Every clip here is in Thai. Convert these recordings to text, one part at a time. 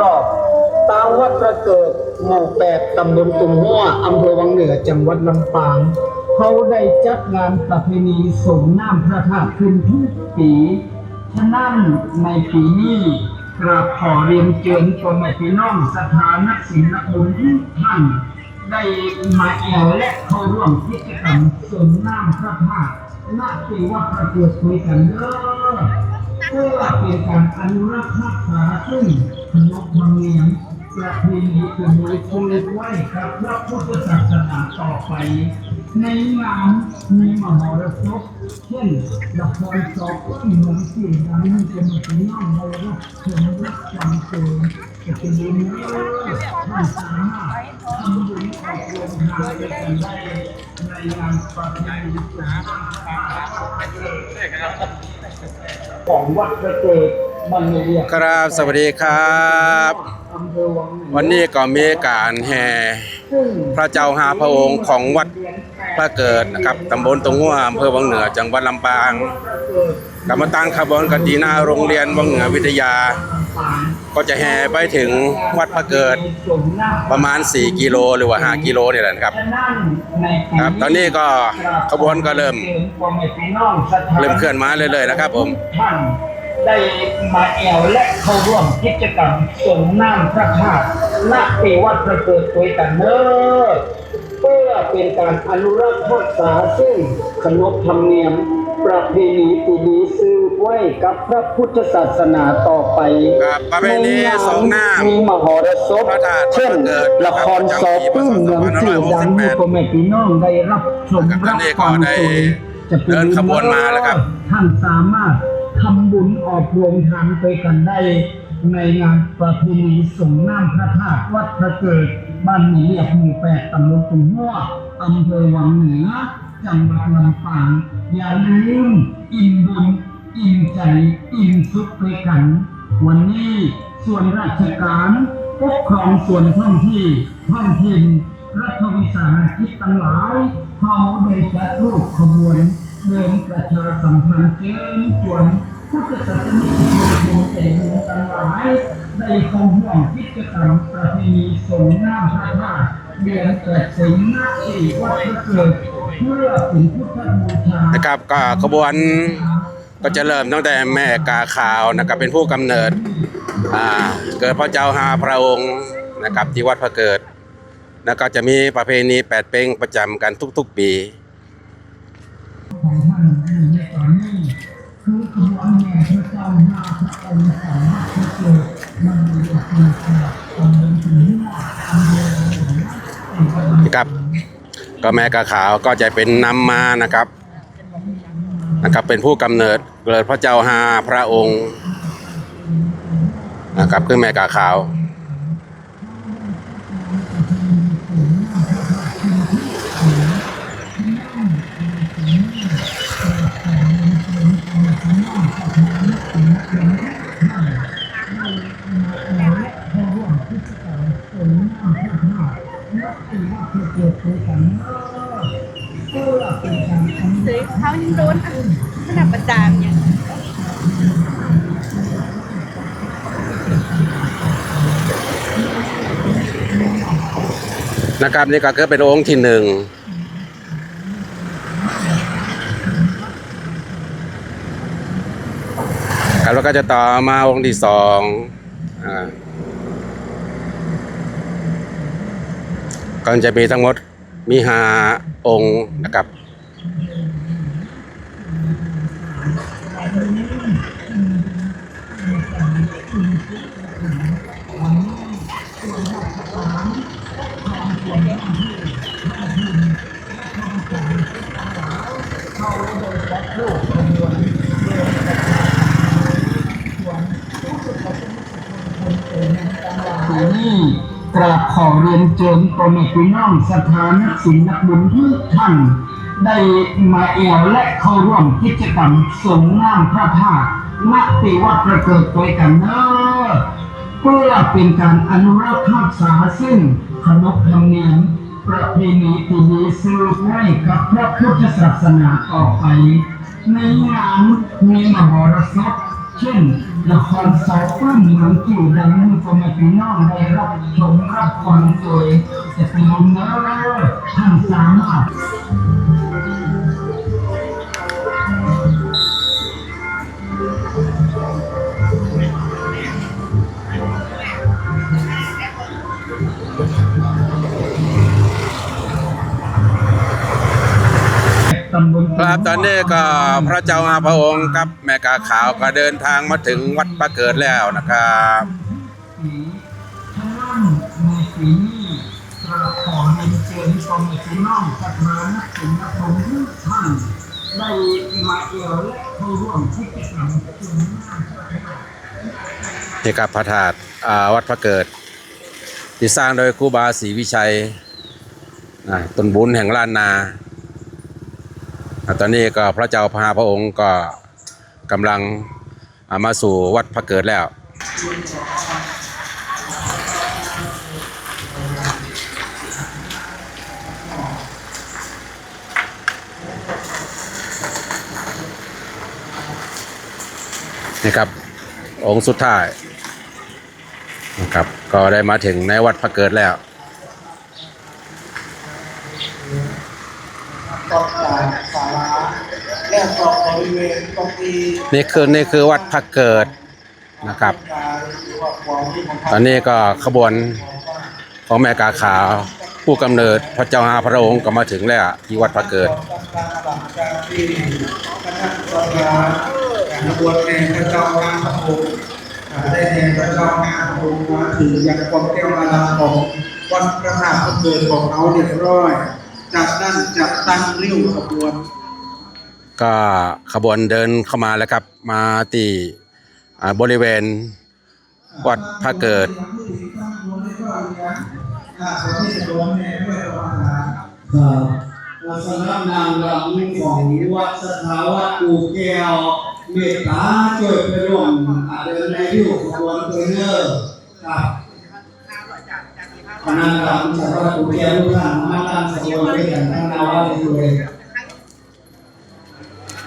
รอบตามวัดประเกิดหมู่แปดตำบลตุงหัวอำเภอวังเหนือจังหวัดลำปาง เขาได้จัดงานประเพณีส่งน้ำพระธาตุขึ้นทุกปีฉะนั้นในปีนี้กราบขอเรียนเชิญพ่อแม่พี่น้องสถานักศิลปบุญทุกท่านได้มาแอวและเข้าร่วมกิจกรรมส่งน้ำพระธาตุณที่วัดประเกิดคุยกันเด้อเพื่อเป็นการอนุรักษ์รักษาซึ่ง นบธรรมเนียมประเพณีเป็นไว้คงไหว้กับพระพุทธศาสนาต่อไป ในงานมีมหรสพเช่นละครสอบต้นเมืองที่ดังนี้จะมาถึงน้องเรารับชมรับฟังเตือนจะเป็นเรื่องท่านสามารถทำบุญออกโรงทานด้วยกันได้ในงานประเพณีสงกรานต์ของวัดประเกิด ครับสวัสดีครับ วันนี้ก็มีการแห่พระเจ้าหาพระองค์ของวัดพระเกิดนะครับตำบลตรงหัวอำเภอวังเหนือจังหวัดลำปางกรรมตั้งขบวนกันทีหน้าโรงเรียนวังเหนือวิทยา ก็จะแห่ไปถึงวัดพระเกิดประมาณ 4 กิโลหรือว่า 5 กิโลเนี่ยแหละนะครับ ครับ ตอนนี้ก็ขบวนก็เริ่ม เริ่มเคลื่อนมาเรื่อยๆนะครับผม ได้มาแอวและเข้าร่วมกิจกรรมส่งน้ำพระธาตุณเทวัดประเกิดตัวกันเนอเพื่อเป็นการอนุรักษ์รักษาซึ่งขนบธรรมเนียม ประเพณีที่ดีสืบไว้กับพระพุทธศาสนาต่อไปครับประเพณีส่งน้ำมีมหรสพพระธาตุเช่นพระเกิดละครสอบปื้มเมืองชื่อดังที่พ่อแม่พี่น้องได้รับชมครับรับตอนนี้ก็ฟังได้โดยจะเป็นเดินขบวนมาแล้วครับ ท่านสามารถ ทำบุญออกโรงทานไปกันได้ ในงานประเพณีส่งน้ำพระธาตุวัดพระเกิด บ้านหนีเรียบหมู่แปดตำบลตุงหัวอำเภอวังเหนือ จังหวัดลำปาง อย่าลืมอิ่มบุญอิ่มใจอิ่มสุขไปกัน วันนี้ส่วนราชการปกครองส่วนท้องที่ท้องถิ่นรัฐวิสาหกิจทั้งหลายเขาได้จัดรูปขบวน เดินประชาสัมพันธ์เชิญชวนพุทธศาสนิกชนแต่งทั้งหลายได้เข้าร่วมกิจกรรมประเพณีส่งน้ำพระธาตุเดือนเกิดสิงห์นาทีวัดพระเกิดเพื่อเป็นพุทธบูชานะครับก็ขบวนก็จะเริ่มตั้งแต่แม่กาขาวนะครับเป็นผู้กำเนิดเกิดพระเจ้าหาพระองค์นะครับที่วัดพระเกิดแล้วก็จะมีประเพณีแปดเป้งประจำกันทุกๆปี ของท่านอยู่ในตอนนี้คือขบวนแห่พระเจ้าหน้าพระองค์สามารถที่จะมันมีคุณค่าตอนนี้ถึงอำเภอหลวงนะครับ ก็แม่กาขาวก็จะเป็นนำมานะครับนะครับ เป็นผู้กำเนิดเกิดพระเจ้าหาพระองค์นะครับคือแม่กาขาว ซื้อเขายังโดนขนาดประจานอย่าง นะครับนี่ก็คือเป็นองค์ที่หนึ่งครับแล้วก็จะต่อมาองค์ที่สองอ่าก็จะมีทั้งหมดมีห้าองค์นะครับ ปี นี้กราบขอเรียนเชิญพ่อแม่พี่น้องสถานักศิลป์บุญทุกท่าน ได้มาแอวและเข้าร่วมกิจกรรมส่งน้ำพระธาตุณติวัดประเกิดตัวกันเนอเพื่อเป็นการอนุรักษ์รักษาซึ่งขนบธรรมเนียม ประเพณีที่ดีสืบให้กับพระพุทธศาสนาต่อไป ในงานมีมหรสพเช่นละครสาวฟ้าเหมืองกิ่วดังมือก็มาพี่น้องได้รับชมรับฟังโดยจะเป็นเนื้อเรื่องท่านสามารถ ครับตอนนี้ก็พระเจ้าอาพระองค์กับแม่กาขาวก็เดินทางมาถึงวัดพระเกิดแล้วนะครับที่กานักถึงนักผมทุกท่านได้มาเอี่ยวและเข้าร่วมที่กิจกรรมจุดงานี่ครับพระธาตุวัดพระเกิด ที่สร้างโดยครูบาศรีวิชัยต้นบุญแห่งล้านนา ตอนนี้ก็พระเจ้าพาพระองค์ก็กำลังมาสู่วัดพระเกิดแล้ว นี่ครับ องค์สุดท้ายนะครับก็ได้มาถึงในวัดพระเกิดแล้วากสาราและต่อบริเวณตรงนี้นี่คือนี่คือวัดพระเกิดนะครับการว่าความที่ของตอนนี้ก็ขบวนของแม่กาขาว ผู้กำเนิดพระเจ้าหาพระองค์ก็มาถึงแล้วที่วัดพระเกิดการหลังจากที่คณะกรรมการขบวนแห่พระเจ้างานพระองค์ได้แห่พระเจ้างานพระองค์มาถึงยังความแก้วอาลาของวัดพระธาตุพระเกิดของเขาเรียบร้อย จากนั้นจะตั้งริ้วขบวน ก็ขบวนเดินเข้ามาแล้วครับมาที่อ่าบริเวณวัดพระเกิดครับลักษณะนางรำของวัดสถาวัดกูแก้วเมตตาช่วยไปร่วมอาเดินในริ้วขบวนเพื่อเนอร์ครับ นางรำสถาวัดกูแก้วทุกท่านมาตั้งขบวนด้วยกันทั้งนาวัดเลย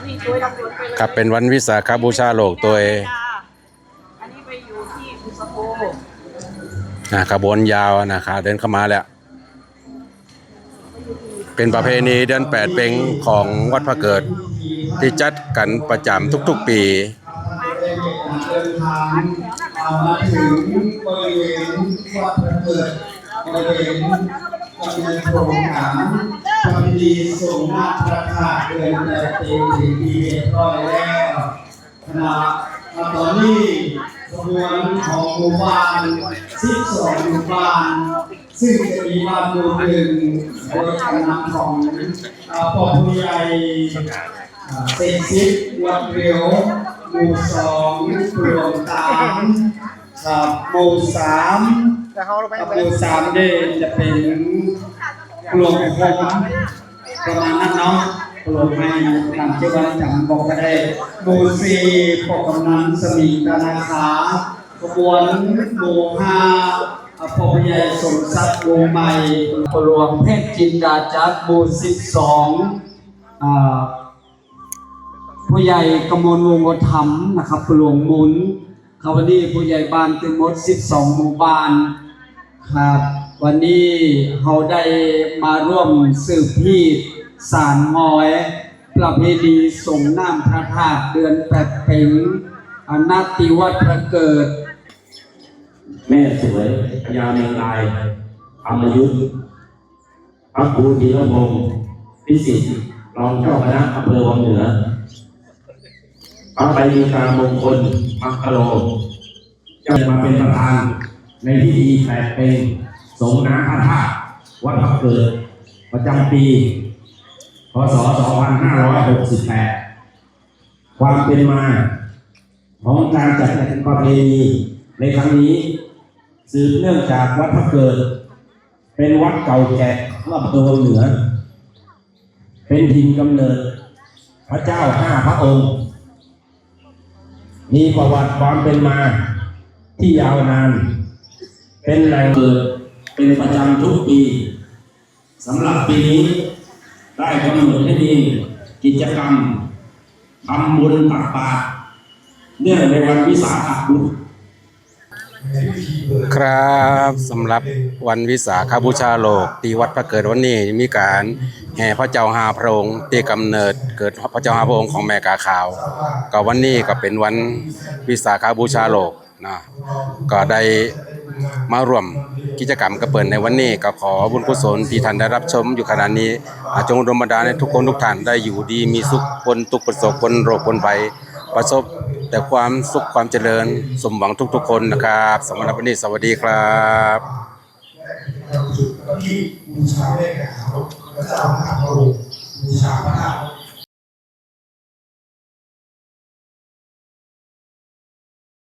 นี่ช่วยตำรวจไปเลยครับเป็นวันวิสาขบูชาโลกตัวเองอันนี้ไปอยู่ที่อุสโภนะขบวนยาวนะครับเดินเข้ามาแล้ว เป็นประเพณีเดือนแปดเป็งของวัดพระเกิด ที่จัดกันประจำทุกๆปีมาถึงบริเวณวัดพระเกิด บริเวณกำลังโครงการทำดีส่งน้ำพระธาตุเดินแต่ต็มถึงดีเรียบร้อยแล้วขณะตอนนี้ขบวนของหมู่บ้าน12หมู่บ้านซึ่งจะมีบ้านหมู่หนึ่งโดยการนำของอ่าพ่อผู้ใหญ่เซนซิปวัดเรียวหมู่สองปลวงตามขับหมู่สามสามกับหมู่สามเนี่ยจะเป็นปลวงหกประมาณนั้นเนาะปลวงให้นำเจ้าบ้านจำบอกก็ได้หมู่สี่ปกกำนันสมีตานาขาขบวนหมู่ห้าอภพยายสมทรัพย์วงใหม่ปลวงเพชรจินดาจักรหมู่สิบสองอ่าผู้ใหญ่กำมลวงศ์วัฒรรมนะครับหลวงหมุน คราวนี้ผู้ใหญ่บ้านเป็นหมด 12 หมู่บ้านครับ วันนี้เขาได้มาร่วมสืบพีดสารหอยประเพณีส่งน้ำพระธาตุเดือนแปดเพ็งอนาติวัดพระเกิด แม่สวยพญาเมงลายอมยุทธพระครูธีรพงศ์พิสิทธิ์รองเจ้าคณะอำเภอวังเหนือ พระไปมีการมงคลมัคคโลจะมาเป็นประธาน ในพิธีแปดเป็นสงน้ำพระธาตุวัดพระเกิด ประจำปี พศ 2568 ความเป็นมา ของการจัดประเพณีในครั้งนี้ สืบเนื่องจากวัดพระเกิด เป็นวัดเก่าแก่ของอำเภอวังเหนือ เป็นถิ่นกำเนิดพระเจ้าห้าพระองค์ มีประวัติความเป็นมาที่ยาวนาน เป็นแหล่งเกิดเป็นประจำทุกปีสำหรับปีนี้ ได้กำหนดให้มีกิจกรรมทำบุญตักบาตรเนื่องในวันวิสาขบูชา ครับสำหรับวันวิสาขบูชาโลกที่วัดพระเกิดวันนี้มีการแห่พระเจ้าหาพระองค์ที่กำเนิดเกิดพระเจ้าหาพระองค์ของแม่กาขาว ก็วันนี้ก็เป็นวันวิสาขบูชาโลกนะก็ได้มาร่วมกิจกรรมกระเปิดในวันนี้ก็ขอบุญกุศลที่ท่านได้รับชมอยู่ขณะนี้อาจงรมดาลในทุกคนทุกท่านได้อยู่ดีมีสุขพ้นทุกประสบพ้นโรคพ้นภัประสบ แต่ความสุขความเจริญสมหวังทุกๆคนนะครับสำหรับวันนี้สวัสดีครับที่บูชาแม่ขาวพระเจ้ามหาพระองค์บูชาพระธาตุ